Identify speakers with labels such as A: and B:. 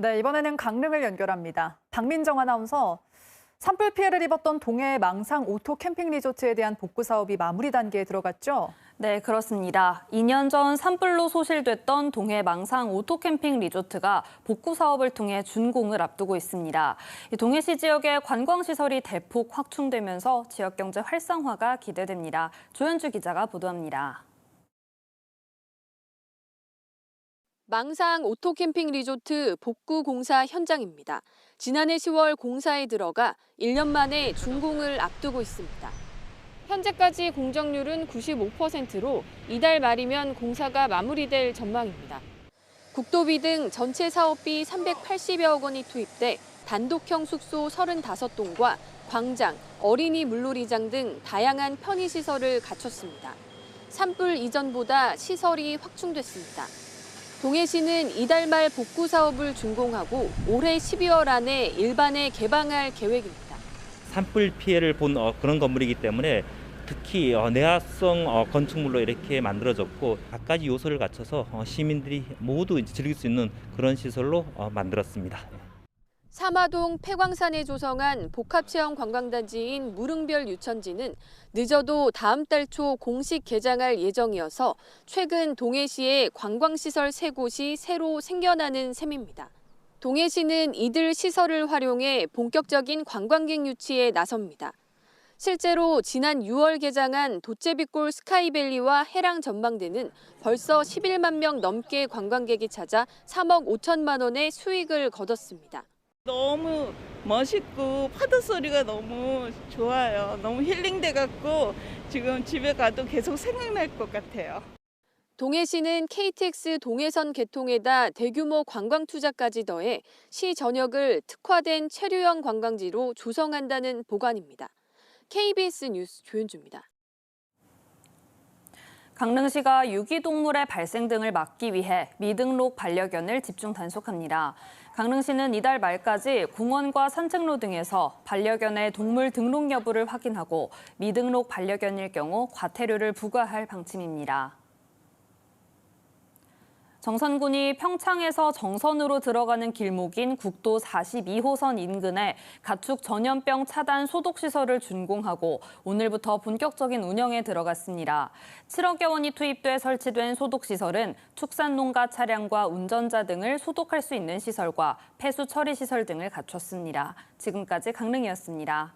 A: 네, 이번에는 강릉을 연결합니다. 박민정 아나운서, 산불 피해를 입었던 동해 망상 오토 캠핑 리조트에 대한 복구 사업이 마무리 단계에 들어갔죠?
B: 네, 그렇습니다. 2년 전 산불로 소실됐던 동해 망상 오토캠핑 리조트가 복구 사업을 통해 준공을 앞두고 있습니다. 이 동해시 지역의 관광시설이 대폭 확충되면서 지역 경제 활성화가 기대됩니다. 조현주 기자가 보도합니다.
C: 망상 오토캠핑 리조트 복구 공사 현장입니다. 지난해 10월 공사에 들어가 1년 만에 준공을 앞두고 있습니다. 현재까지 공정률은 95%로 이달 말이면 공사가 마무리될 전망입니다. 국도비 등 전체 사업비 380여억 원이 투입돼 단독형 숙소 35동과 광장, 어린이 물놀이장 등 다양한 편의시설을 갖췄습니다. 산불 이전보다 시설이 확충됐습니다. 동해시는 이달 말 복구 사업을 준공하고 올해 12월 안에 일반에 개방할 계획입니다.
D: 산불 피해를 본 어, 그런 건물이기 때문에 특히 어, 내화성 어, 건축물로 이렇게 만들어졌고 갖가지 요소를 갖춰서 어, 시민들이 모두 즐길 수 있는 그런 시설로 어, 만들었습니다.
C: 사마동 폐광산에 조성한 복합체험 관광단지인 무릉별 유천지는 늦어도 다음 달 초 공식 개장할 예정이어서 최근 동해시에 관광시설 세 곳이 새로 생겨나는 셈입니다. 동해시는 이들 시설을 활용해 본격적인 관광객 유치에 나섭니다. 실제로 지난 6월 개장한 도제비골 스카이밸리와 해랑 전망대는 벌써 11만 명 넘게 관광객이 찾아 3억 5천만 원의 수익을 거뒀습니다.
E: 너무 멋있고 파도 소리가 너무 좋아요. 너무 힐링돼 갖고 지금 집에 가도 계속 생각날 것 같아요.
C: 동해시는 KTX 동해선 개통에다 대규모 관광 투자까지 더해 시 전역을 특화된 체류형 관광지로 조성한다는 보관입니다. KBS 뉴스 조윤주입니다.
B: 강릉시가 유기동물의 발생 등을 막기 위해 미등록 반려견을 집중 단속합니다. 강릉시는 이달 말까지 공원과 산책로 등에서 반려견의 동물 등록 여부를 확인하고 미등록 반려견일 경우 과태료를 부과할 방침입니다. 정선군이 평창에서 정선으로 들어가는 길목인 국도 42호선 인근에 가축 전염병 차단 소독 시설을 준공하고 오늘부터 본격적인 운영에 들어갔습니다. 7억여 원이 투입돼 설치된 소독 시설은 축산농가 차량과 운전자 등을 소독할 수 있는 시설과 폐수 처리 시설 등을 갖췄습니다. 지금까지 강릉이었습니다.